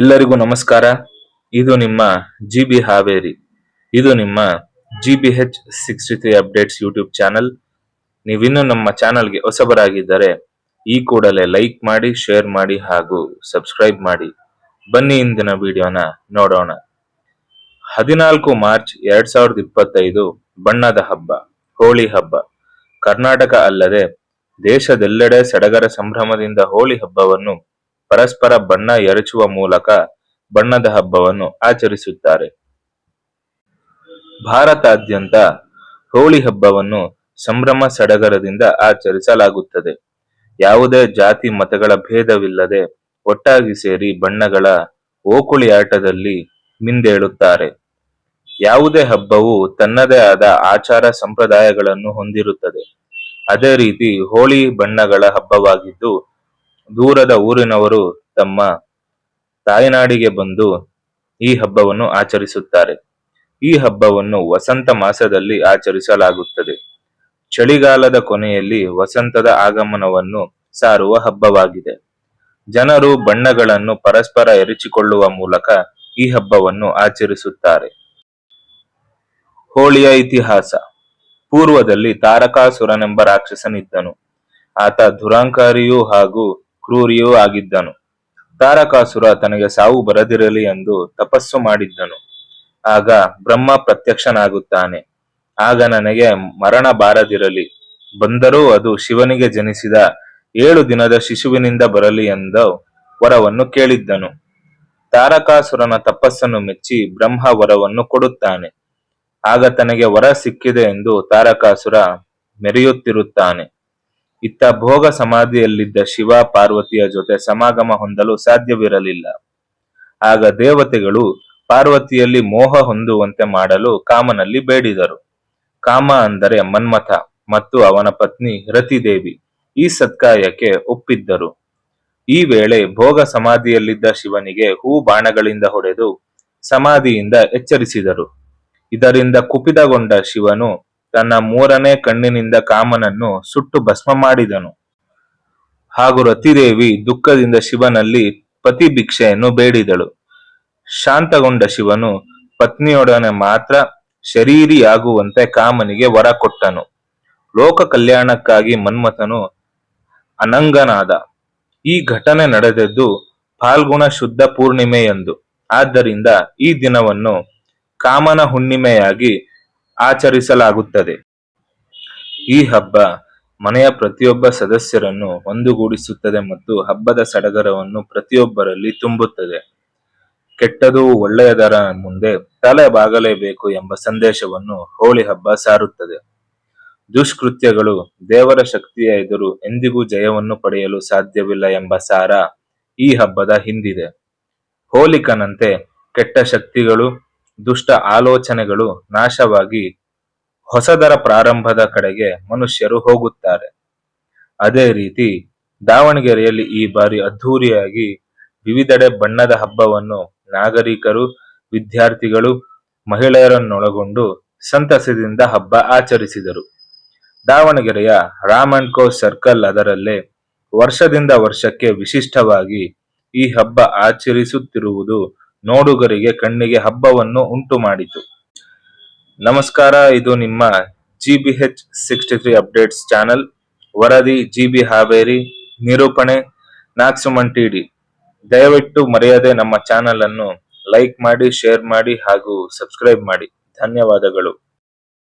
ಎಲ್ಲರಿಗೂ ನಮಸ್ಕಾರ. ಇದು ನಿಮ್ಮ ಜಿ ಬಿ ಹಾವೇರಿ. ಇದು ನಿಮ್ಮ G B H sixty three updates YouTube channel. ನೀವಿನ್ನೂ ನಮ್ಮ ಚಾನಲ್ಗೆ ಹೊಸಬರಾಗಿದ್ದರೆ ಈ ಕೂಡಲೇ ಲೈಕ್ ಮಾಡಿ, ಶೇರ್ ಮಾಡಿ ಹಾಗೂ ಸಬ್ಸ್ಕ್ರೈಬ್ ಮಾಡಿ. ಬನ್ನಿ ಇಂದಿನ ವಿಡಿಯೋನ ನೋಡೋಣ. ಹದಿನಾಲ್ಕು ಮಾರ್ಚ್ ಎರಡ್ ಸಾವಿರದ ಇಪ್ಪತ್ತೈದು ಬಣ್ಣದ ಹಬ್ಬ, ಹೋಳಿ ಹಬ್ಬ. ಕರ್ನಾಟಕ ಅಲ್ಲದೆ ದೇಶದೆಲ್ಲೆಡೆ ಸಡಗರ ಸಂಭ್ರಮದಿಂದ ಹೋಳಿ ಹಬ್ಬವನ್ನು ಪರಸ್ಪರ ಬಣ್ಣ ಎರಚುವ ಮೂಲಕ ಬಣ್ಣದ ಹಬ್ಬವನ್ನು ಆಚರಿಸುತ್ತಾರೆ. ಭಾರತಾದ್ಯಂತ ಹೋಳಿ ಹಬ್ಬವನ್ನು ಸಂಭ್ರಮ ಸಡಗರದಿಂದ ಆಚರಿಸಲಾಗುತ್ತದೆ. ಯಾವುದೇ ಜಾತಿ ಮತಗಳ ಭೇದವಿಲ್ಲದೆ ಒಟ್ಟಾಗಿ ಸೇರಿ ಬಣ್ಣಗಳ ಓಕುಳಿ ಆಟದಲ್ಲಿ ಮಿಂದೇಳುತ್ತಾರೆ. ಯಾವುದೇ ಹಬ್ಬವು ತನ್ನದೇ ಆದ ಆಚಾರ ಸಂಪ್ರದಾಯಗಳನ್ನು ಹೊಂದಿರುತ್ತದೆ. ಅದೇ ರೀತಿ ಹೋಳಿ ಬಣ್ಣಗಳ ಹಬ್ಬವಾಗಿದ್ದು ದೂರದ ಊರಿನವರು ತಮ್ಮ ತಾಯ್ನಾಡಿಗೆ ಬಂದು ಈ ಹಬ್ಬವನ್ನು ಆಚರಿಸುತ್ತಾರೆ. ಈ ಹಬ್ಬವನ್ನು ವಸಂತ ಮಾಸದಲ್ಲಿ ಆಚರಿಸಲಾಗುತ್ತದೆ. ಚಳಿಗಾಲದ ಕೊನೆಯಲ್ಲಿ ವಸಂತದ ಆಗಮನವನ್ನು ಸಾರುವ ಹಬ್ಬವಾಗಿದೆ. ಜನರು ಬಣ್ಣಗಳನ್ನು ಪರಸ್ಪರ ಎರಚಿಕೊಳ್ಳುವ ಮೂಲಕ ಈ ಹಬ್ಬವನ್ನು ಆಚರಿಸುತ್ತಾರೆ. ಹೋಳಿಯ ಇತಿಹಾಸ. ಪೂರ್ವದಲ್ಲಿ ತಾರಕಾಸುರನೆಂಬ ರಾಕ್ಷಸನಿದ್ದನು. ಆತ ದುರಾಂಕಾರಿಯೂ ಹಾಗೂ ಕ್ರೂರಿಯೂ ಆಗಿದ್ದನು. ತಾರಕಾಸುರ ತನಗೆ ಸಾವು ಬರದಿರಲಿ ಎಂದು ತಪಸ್ಸು ಮಾಡಿದ್ದನು. ಆಗ ಬ್ರಹ್ಮ ಪ್ರತ್ಯಕ್ಷನಾಗುತ್ತಾನೆ. ಆಗ ನನಗೆ ಮರಣ ಬಾರದಿರಲಿ. ಬಂದರೂ ಅದು ಶಿವನಿಗೆ ಜನಿಸಿದ ಏಳು ದಿನದ ಶಿಶುವಿನಿಂದ ಬರಲಿ ಎಂದು ವರವನ್ನು ಕೇಳಿದ್ದನು. ತಾರಕಾಸುರನ ತಪಸ್ಸನ್ನು ಮೆಚ್ಚಿ ಬ್ರಹ್ಮ ವರವನ್ನು ಕೊಡುತ್ತಾನೆ. ಆಗ ತನಗೆ ವರ ಸಿಕ್ಕಿದೆ ಎಂದು ತಾರಕಾಸುರ ಮೆರೆಯುತ್ತಿರುತ್ತಾನೆ. ಇತ್ತ ಭೋಗ ಸಮಾಧಿಯಲ್ಲಿದ್ದ ಶಿವ ಪಾರ್ವತಿಯ ಜೊತೆ ಸಮಾಗಮ ಹೊಂದಲು ಸಾಧ್ಯವಿರಲಿಲ್ಲ. ಆಗ ದೇವತೆಗಳು ಪಾರ್ವತಿಯಲ್ಲಿ ಮೋಹ ಹೊಂದುವಂತೆ ಮಾಡಲು ಕಾಮನಲ್ಲಿ ಬೇಡಿದರು. ಕಾಮ ಅಂದರೆ ಮನ್ಮಥ ಮತ್ತು ಅವನ ಪತ್ನಿ ರತಿದೇವಿ ಈ ಸತ್ಕಾರ್ಯಕ್ಕೆ ಒಪ್ಪಿದ್ದರು. ಈ ವೇಳೆ ಭೋಗ ಸಮಾಧಿಯಲ್ಲಿದ್ದ ಶಿವನಿಗೆ ಹೂ ಬಾಣಗಳಿಂದ ಹೊಡೆದು ಸಮಾಧಿಯಿಂದ ಎಚ್ಚರಿಸಿದರು. ಇದರಿಂದ ಕುಪಿತಗೊಂಡ ಶಿವನು ತನ್ನ ಮೂರನೇ ಕಣ್ಣಿನಿಂದ ಕಾಮನನ್ನು ಸುಟ್ಟು ಭಸ್ಮ ಮಾಡಿದನು. ಹಾಗೂ ರತಿದೇವಿ ದುಃಖದಿಂದ ಶಿವನಲ್ಲಿ ಪತಿ ಭಿಕ್ಷೆಯನ್ನು ಬೇಡಿದಳು. ಶಾಂತಗೊಂಡ ಶಿವನು ಪತ್ನಿಯೊಡನೆ ಮಾತ್ರ ಶರೀರಿಯಾಗುವಂತೆ ಕಾಮನಿಗೆ ವರ ಕೊಟ್ಟನು. ಲೋಕ ಕಲ್ಯಾಣಕ್ಕಾಗಿ ಮನ್ಮಥನು ಅನಂಗನಾದ. ಈ ಘಟನೆ ನಡೆದದ್ದು ಫಾಲ್ಗುಣ ಶುದ್ಧ ಪೂರ್ಣಿಮೆಯಂದು. ಆದ್ದರಿಂದ ಈ ದಿನವನ್ನು ಕಾಮನ ಹುಣ್ಣಿಮೆಯಾಗಿ ಆಚರಿಸಲಾಗುತ್ತದೆ. ಈ ಹಬ್ಬ ಮನೆಯ ಪ್ರತಿಯೊಬ್ಬ ಸದಸ್ಯರನ್ನು ಒಂದುಗೂಡಿಸುತ್ತದೆ ಮತ್ತು ಹಬ್ಬದ ಸಡಗರವನ್ನು ಪ್ರತಿಯೊಬ್ಬರಲ್ಲಿ ತುಂಬುತ್ತದೆ. ಕೆಟ್ಟದು ಒಳ್ಳೆಯದರ ಮುಂದೆ ತಲೆ ಬಾಗಲೇಬೇಕು ಎಂಬ ಸಂದೇಶವನ್ನು ಹೋಳಿ ಹಬ್ಬ ಸಾರುತ್ತದೆ. ದುಷ್ಕೃತ್ಯಗಳು ದೇವರ ಶಕ್ತಿಯ ಎದುರು ಎಂದಿಗೂ ಜಯವನ್ನು ಪಡೆಯಲು ಸಾಧ್ಯವಿಲ್ಲ ಎಂಬ ಸಾರ ಈ ಹಬ್ಬದ ಹಿಂದಿದೆ. ಹೋಲಿಕನಂತೆ ಕೆಟ್ಟ ಶಕ್ತಿಗಳು ದುಷ್ಟ ಆಲೋಚನೆಗಳು ನಾಶವಾಗಿ ಹೊಸದರ ಪ್ರಾರಂಭದ ಕಡೆಗೆ ಮನುಷ್ಯರು ಹೋಗುತ್ತಾರೆ. ಅದೇ ರೀತಿ ದಾವಣಗೆರೆಯಲ್ಲಿ ಈ ಬಾರಿ ಅದ್ಧೂರಿಯಾಗಿ ವಿವಿಧೆಡೆ ಬಣ್ಣದ ಹಬ್ಬವನ್ನು ನಾಗರಿಕರು, ವಿದ್ಯಾರ್ಥಿಗಳು, ಮಹಿಳೆಯರನ್ನೊಳಗೊಂಡು ಸಂತಸದಿಂದ ಹಬ್ಬ ಆಚರಿಸಿದರು. ದಾವಣಗೆರೆಯ ರಾಮ್ ಅಂಡ್ ಕೋ ಸರ್ಕಲ್ ಅದರಲ್ಲೇ ವರ್ಷದಿಂದ ವರ್ಷಕ್ಕೆ ವಿಶಿಷ್ಟವಾಗಿ ಈ ಹಬ್ಬ ಆಚರಿಸುತ್ತಿರುವುದು ನೋಡುಗರಿಗೆ ಕಣ್ಣಿಗೆ ಹಬ್ಬವನ್ನು ಉಂಟು ಮಾಡಿತು ನಮಸ್ಕಾರ, ಇದು ನಿಮ್ಮ G B H sixty three updates channel ವರದಿ ಜಿ ಬಿ ಹಾವೇರಿ, ನಿರೂಪಣೆ ನಾಕ್ಸುಮನ್ ಟಿಡಿ ದಯವಿಟ್ಟು ಮರೆಯದೆ ನಮ್ಮ ಚಾನಲ್ ಅನ್ನು ಲೈಕ್ ಮಾಡಿ ಶೇರ್ ಮಾಡಿ ಹಾಗೂ ಸಬ್ಸ್ಕ್ರೈಬ್ ಮಾಡಿ. ಧನ್ಯವಾದಗಳು.